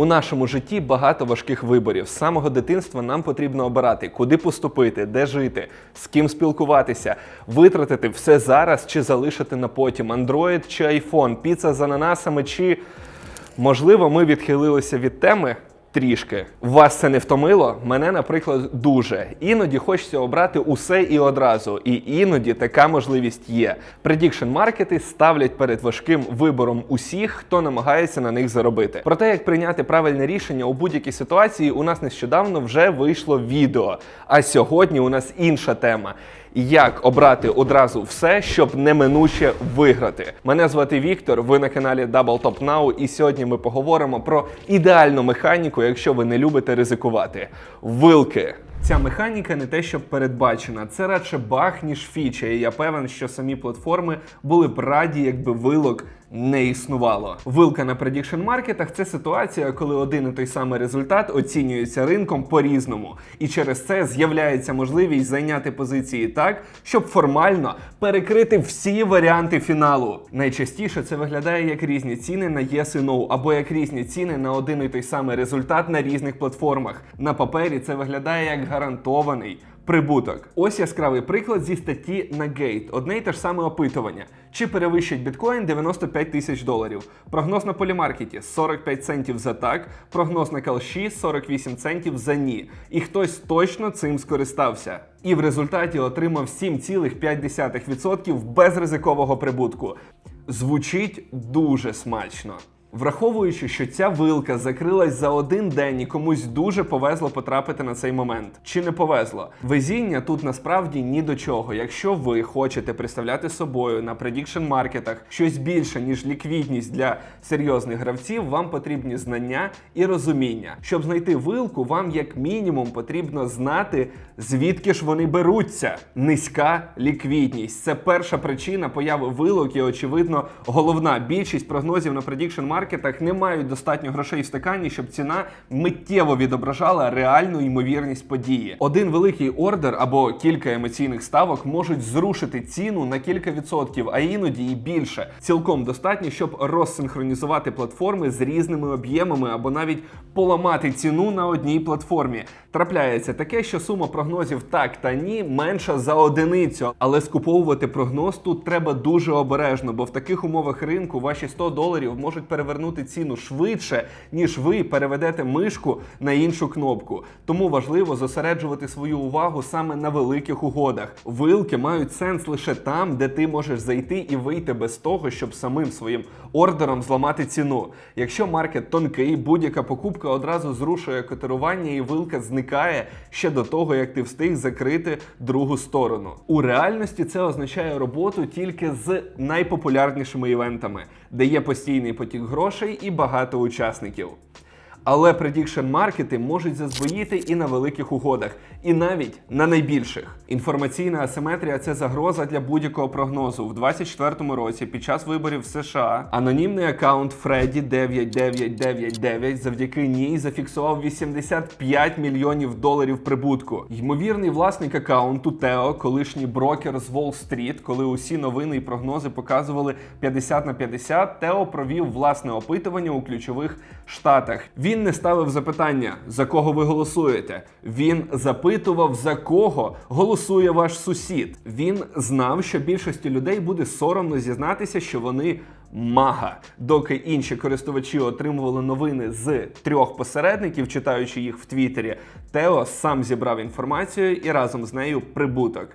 У нашому житті багато важких виборів. З самого дитинства нам потрібно обирати, куди поступити, де жити, з ким спілкуватися, витратити все зараз чи залишити на потім Android чи iPhone, піца з ананасами чи можливо ми відхилилися від теми. Трішки вас це не втомило? Мене, наприклад, дуже. Іноді хочеться обрати усе і одразу. І іноді така можливість є. Предікшн маркети ставлять перед важким вибором усіх, хто намагається на них заробити. Про те, як прийняти правильне рішення у будь-якій ситуації, у нас нещодавно вже вийшло відео. А сьогодні у нас інша тема. Як обрати одразу все, щоб неминуче виграти? Мене звати Віктор. Ви на каналі Double Top Now, і сьогодні ми поговоримо про ідеальну механіку, якщо ви не любите ризикувати. Вилки. Ця механіка не те, що передбачена, це радше баг, ніж фіча. І я певен, що самі платформи були б раді, якби вилок не існувало. Вилка на предікшн маркетах це ситуація, коли один і той самий результат оцінюється ринком по-різному, і через це з'являється можливість зайняти позиції так, щоб формально перекрити всі варіанти фіналу. Найчастіше це виглядає як різні ціни на yes і no, або як різні ціни на один і той самий результат на різних платформах. На папері це виглядає як гарантований. Прибуток. Ось яскравий приклад зі статті на Gate. Одне й те ж саме опитування. Чи перевищить біткоін 95 тисяч доларів? Прогноз на полімаркеті 45 центів за так, прогноз на калші 48 центів за ні. І хтось точно цим скористався. І в результаті отримав 7,5% безризикового прибутку. Звучить дуже смачно. Враховуючи, що ця вилка закрилась за один день і комусь дуже повезло потрапити на цей момент. Чи не повезло? Везіння тут насправді ні до чого. Якщо ви хочете представляти собою на предікшн маркетах щось більше, ніж ліквідність для серйозних гравців, вам потрібні знання і розуміння. Щоб знайти вилку, вам як мінімум потрібно знати, звідки ж вони беруться. Низька ліквідність. Це перша причина появи вилок і, очевидно, головна. Більшість прогнозів на предікшн маркетах не мають достатньо грошей в стакані, щоб ціна миттєво відображала реальну ймовірність події. Один великий ордер або кілька емоційних ставок можуть зрушити ціну на кілька відсотків, а іноді і більше. Цілком достатньо, щоб розсинхронізувати платформи з різними об'ємами або навіть поламати ціну на одній платформі. Трапляється таке, що сума прогнозів так та ні менша за одиницю, але скуповувати прогноз тут треба дуже обережно, бо в таких умовах ринку ваші 100 доларів можуть перевернути ціну швидше, ніж ви переведете мишку на іншу кнопку. Тому важливо зосереджувати свою увагу саме на великих угодах. Вилки мають сенс лише там, де ти можеш зайти і вийти без того, щоб самим своїм ордером зламати ціну. Якщо маркет тонкий, будь-яка покупка одразу зрушує котирування і вилка зникає ще до того, як ти встиг закрити другу сторону. У реальності це означає роботу тільки з найпопулярнішими івентами, де є постійний потік грошей і багато учасників. Але предікшн маркети можуть заздвоїти і на великих угодах, і навіть на найбільших. Інформаційна асиметрія це загроза для будь-якого прогнозу. В 2024 році, під час виборів в США, анонімний аккаунт Freddy 9999 завдяки ній зафіксував 85 мільйонів доларів прибутку. Ймовірний власник аккаунту Тео, колишній брокер з Уолл-стріт, коли усі новини і прогнози показували 50 на 50, Тео провів власне опитування у ключових штатах. Він не ставив запитання, за кого ви голосуєте. Він запитував, за кого голосує ваш сусід. Він знав, що більшості людей буде соромно зізнатися, що вони мага. Доки інші користувачі отримували новини з трьох посередників, читаючи їх в Твіттері, Тео сам зібрав інформацію і разом з нею прибуток.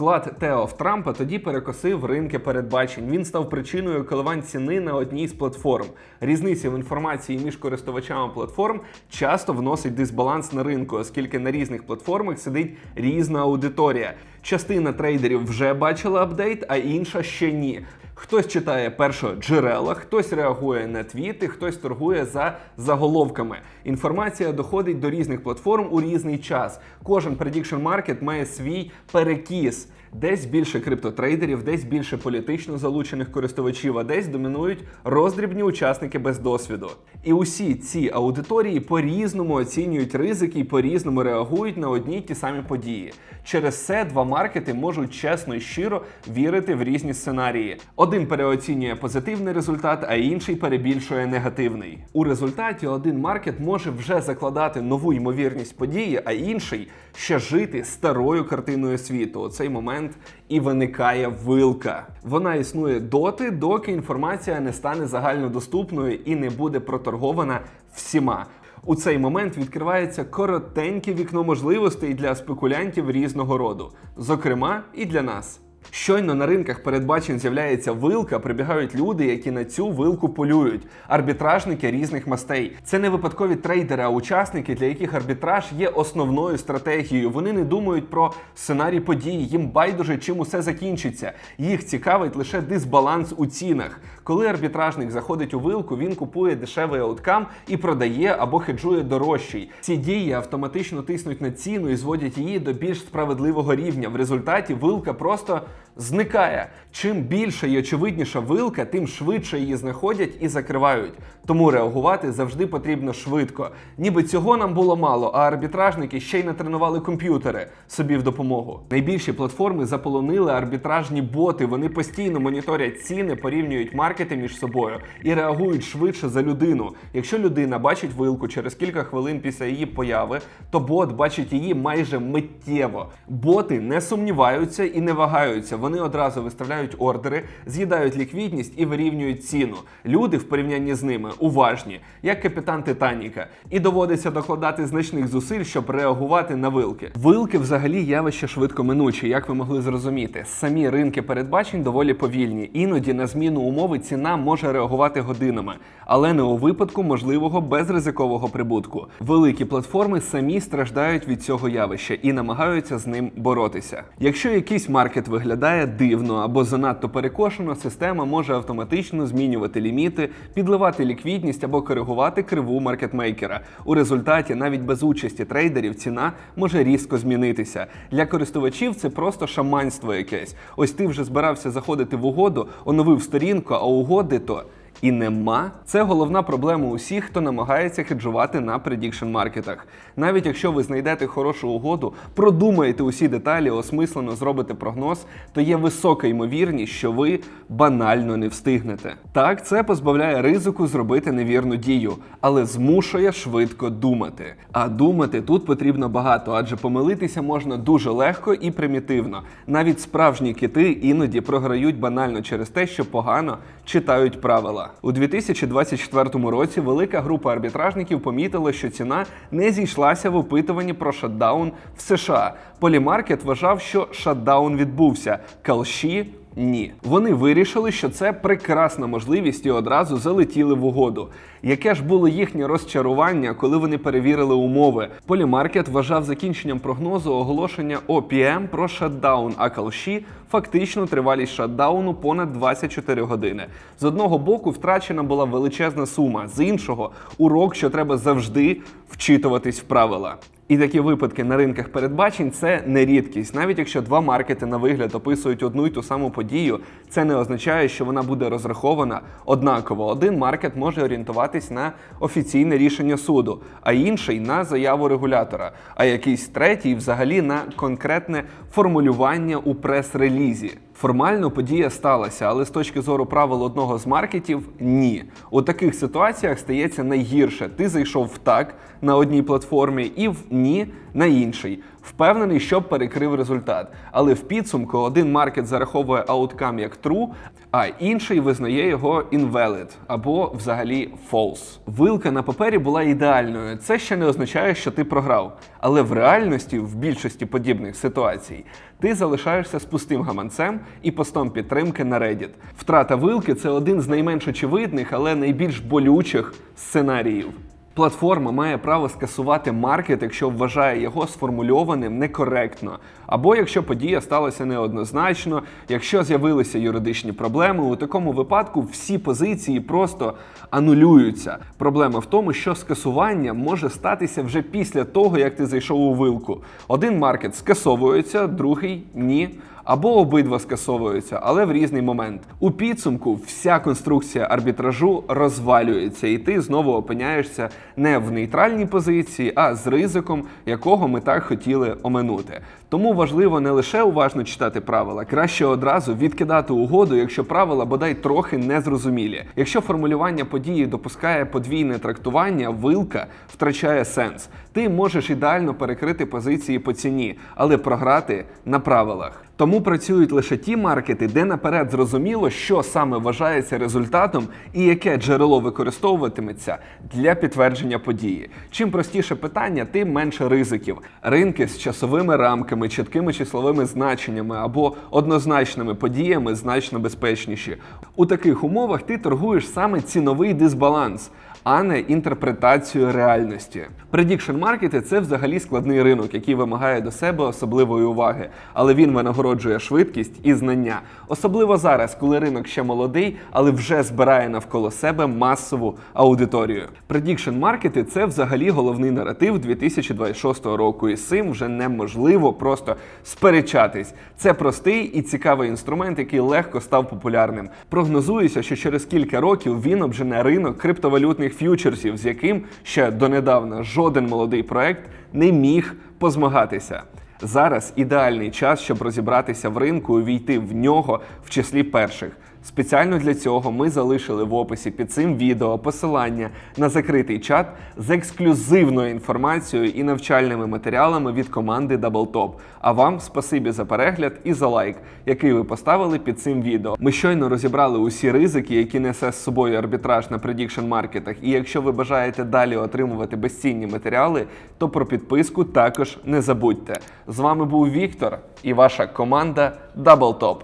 Вклад Тео в Трампа тоді перекосив ринки передбачень. Він став причиною коливань ціни на одній з платформ. Різниця в інформації між користувачами платформ часто вносить дисбаланс на ринку, оскільки на різних платформах сидить різна аудиторія. Частина трейдерів вже бачила апдейт, а інша ще ні. Хтось читає перше джерела, хтось реагує на твіти, хтось торгує за заголовками. Інформація доходить до різних платформ у різний час. Кожен prediction market має свій перекіс. Десь більше криптотрейдерів, десь більше політично залучених користувачів, а десь домінують роздрібні учасники без досвіду. І усі ці аудиторії по-різному оцінюють ризики і по-різному реагують на одні й ті самі події. Через це два маркети можуть чесно і щиро вірити в різні сценарії. Один переоцінює позитивний результат, а інший перебільшує негативний. У результаті один маркет може вже закладати нову ймовірність події, а інший ще жити старою картиною світу. У цей момент і виникає вилка. Вона існує доти, доки інформація не стане загальнодоступною і не буде проторгована всіма. У цей момент відкривається коротеньке вікно можливостей для спекулянтів різного роду, зокрема і для нас. Щойно на ринках передбачень з'являється вилка, прибігають люди, які на цю вилку полюють, арбітражники різних мастей. Це не випадкові трейдери, а учасники, для яких арбітраж є основною стратегією. Вони не думають про сценарій подій, їм байдуже, чим усе закінчиться. Їх цікавить лише дисбаланс у цінах. Коли арбітражник заходить у вилку, він купує дешевий ауткам і продає або хеджує дорожчий. Ці дії автоматично тиснуть на ціну і зводять її до більш справедливого рівня. В результаті вилка просто зникає. Чим більша і очевидніша вилка, тим швидше її знаходять і закривають. Тому реагувати завжди потрібно швидко. Ніби цього нам було мало, а арбітражники ще й натренували комп'ютери собі в допомогу. Найбільші платформи заполонили арбітражні боти. Вони постійно моніторять ціни, порівнюють маркети між собою і реагують швидше за людину. Якщо людина бачить вилку через кілька хвилин після її появи, то бот бачить її майже миттєво. Боти не сумніваються і не вагаються. Вони одразу виставляють ордери, з'їдають ліквідність і вирівнюють ціну. Люди в порівнянні з ними уважні, як капітан Титаніка, і доводиться докладати значних зусиль, щоб реагувати на вилки. Вилки взагалі явище швидко минуче, як ви могли зрозуміти. Самі ринки передбачень доволі повільні. Іноді на зміну умови ціна може реагувати годинами, але не у випадку можливого безризикового прибутку. Великі платформи самі страждають від цього явища і намагаються з ним боротися. Якщо якийсь маркет виглядає дивно або занадто перекошено, система може автоматично змінювати ліміти, підливати ліквідність або коригувати криву маркетмейкера. У результаті, навіть без участі трейдерів, ціна може різко змінитися. Для користувачів це просто шаманство якесь. Ось ти вже збирався заходити в угоду, оновив сторінку, а угоди то. І нема. Це головна проблема усіх, хто намагається хеджувати на предікшн маркетах. Навіть якщо ви знайдете хорошу угоду, продумаєте усі деталі, осмислено зробите прогноз, то є висока ймовірність, що ви банально не встигнете. Так, це позбавляє ризику зробити невірну дію, але змушує швидко думати. А думати тут потрібно багато, адже помилитися можна дуже легко і примітивно. Навіть справжні кити іноді програють банально через те, що погано читають правила. У 2024 році велика група арбітражників помітила, що ціна не зійшлася в опитуванні про шатдаун в США. Полімаркет вважав, що шатдаун відбувся. Калші ні. Вони вирішили, що це прекрасна можливість і одразу залетіли в угоду. Яке ж було їхнє розчарування, коли вони перевірили умови? Полімаркет вважав закінченням прогнозу оголошення OPM про шатдаун, а Калші фактично тривалість шатдауну понад 24 години. З одного боку втрачена була величезна сума, з іншого урок, що треба завжди вчитуватись в правила. І такі випадки на ринках передбачень це не рідкість. Навіть якщо два маркети на вигляд описують одну й ту саму подію, це не означає, що вона буде розрахована однаково. Один маркет може орієнтуватись на офіційне рішення суду, а інший на заяву регулятора, а якийсь третій взагалі на конкретне формулювання у прес-релізі. Формально подія сталася, але з точки зору правил одного з маркетів ні. У таких ситуаціях стається найгірше. Ти зайшов в так на одній платформі і в ні на іншій. Впевнений, що перекрив результат. Але в підсумку один маркет зараховує ауткам як true, а інший визнає його invalid або взагалі false. Вилка на папері була ідеальною. Це ще не означає, що ти програв. Але в реальності, в більшості подібних ситуацій, ти залишаєшся з пустим гаманцем і постом підтримки на Reddit. Втрата вилки це один з найменш очевидних, але найбільш болючих сценаріїв. Платформа має право скасувати маркет, якщо вважає його сформульованим некоректно, або якщо подія сталася неоднозначно, якщо з'явилися юридичні проблеми. У такому випадку всі позиції просто анулюються. Проблема в тому, що скасування може статися вже після того, як ти зайшов у вилку. Один маркет скасовується, другий ні. Або обидва скасовуються, але в різний момент. У підсумку вся конструкція арбітражу розвалюється, і ти знову опиняєшся не в нейтральній позиції, а з ризиком, якого ми так хотіли оминути. Тому важливо не лише уважно читати правила, краще одразу відкидати угоду, якщо правила бодай трохи незрозумілі. Якщо формулювання події допускає подвійне трактування, вилка втрачає сенс. Ти можеш ідеально перекрити позиції по ціні, але програти на правилах. Тому працюють лише ті маркети, де наперед зрозуміло, що саме вважається результатом і яке джерело використовуватиметься для підтвердження події. Чим простіше питання, тим менше ризиків. Ринки з часовими рамками, чіткими числовими значеннями або однозначними подіями значно безпечніші. У таких умовах ти торгуєш саме ціновий дисбаланс. А не інтерпретацію реальності. Prediction маркети це взагалі складний ринок, який вимагає до себе особливої уваги, але він винагороджує швидкість і знання. Особливо зараз, коли ринок ще молодий, але вже збирає навколо себе масову аудиторію. Prediction маркети це взагалі головний наратив 2026 року, і з цим вже неможливо просто сперечатись. Це простий і цікавий інструмент, який легко став популярним. Прогнозується, що через кілька років він обжене ринок криптовалютних ф'ючерсів, з яким ще донедавна жоден молодий проект не міг позмагатися. Зараз ідеальний час, щоб розібратися в ринку і війти в нього в числі перших. Спеціально для цього ми залишили в описі під цим відео посилання на закритий чат з ексклюзивною інформацією і навчальними матеріалами від команди DoubleTop. А вам спасибі за перегляд і за лайк, який ви поставили під цим відео. Ми щойно розібрали усі ризики, які несе з собою арбітраж на предікшн маркетах. І якщо ви бажаєте далі отримувати безцінні матеріали, то про підписку також не забудьте. З вами був Віктор і ваша команда DoubleTop.